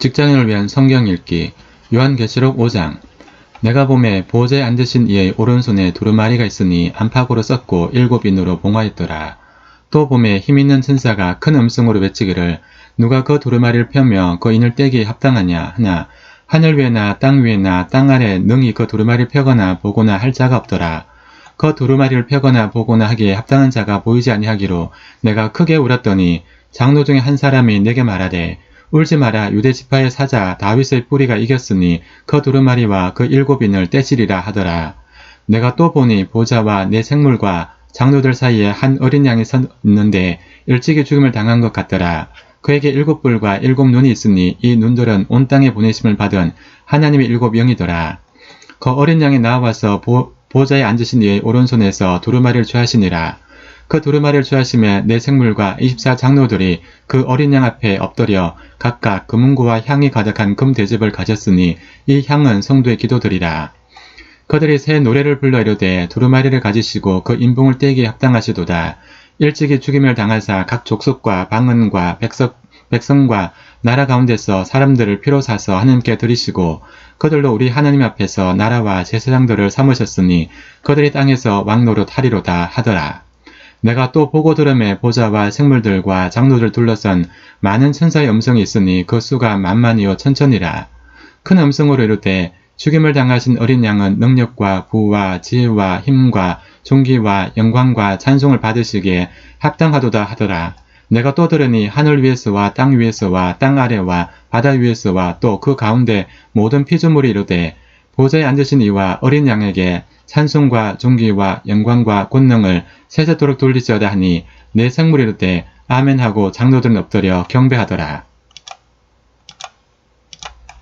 직장인을 위한 성경 읽기 요한계시록 5장 내가 봄에 보좌에 앉으신 이의 오른손에 두루마리가 있으니 안팎으로 썩고 일곱 인으로 봉하였더라. 또 봄에 힘있는 천사가 큰 음성으로 외치기를 누가 그 두루마리를 펴며 그 인을 떼기에 합당하냐 하나 하늘 위에나 땅 위에나 땅 아래 능히 그 두루마리를 펴거나 보거나 할 자가 없더라. 그 두루마리를 펴거나 보거나 하기에 합당한 자가 보이지 아니하기로 내가 크게 울었더니 장로 중에 한 사람이 내게 말하되 울지 마라 유대 지파의 사자 다윗의 뿌리가 이겼으니 그 두루마리와 그 일곱 인을 떼시리라 하더라. 내가 또 보니 보좌와 내 생물과 장로들 사이에 한 어린 양이 서 있는데 일찍이 죽음을 당한 것 같더라. 그에게 일곱 뿔과 일곱 눈이 있으니 이 눈들은 온 땅에 보내심을 받은 하나님의 일곱 영이더라. 그 어린 양이 나와서 보, 보좌에 앉으신 이의 오른손에서 두루마리를 취하시니라. 그 두루마리를 취하심에 내 생물과 24 장로들이 그 어린 양 앞에 엎드려 각각 금은고와 향이 가득한 금 대접을 가졌으니 이 향은 성도의 기도들이라. 그들이 새 노래를 불러 이르되 두루마리를 가지시고 그 인붕을 떼기에 합당하시도다. 일찍이 죽임을 당하사 각 족속과 방언과 백성, 백성과 나라 가운데서 사람들을 피로 사서 하나님께 드리시고 그들로 우리 하나님 앞에서 나라와 제사장들을 삼으셨으니 그들이 땅에서 왕노릇 하리로다 하더라. 내가 또 보고 들음에 보좌와 생물들과 장로들 둘러선 많은 천사의 음성이 있으니 그 수가 만만이요 천천이라. 큰 음성으로 이르되 죽임을 당하신 어린 양은 능력과 부와 지혜와 힘과 존귀와 영광과 찬송을 받으시기에 합당하도다 하더라. 내가 또 들으니 하늘 위에서와 땅 위에서와 땅 아래와 바다 위에서와 또 그 가운데 모든 피조물이 이르되 보좌에 앉으신 이와 어린 양에게 찬송과 존귀와 영광과 권능을 세세토록 돌리시어다 하니 내 생물이 이르되 아멘하고 장로들은 엎드려 경배하더라.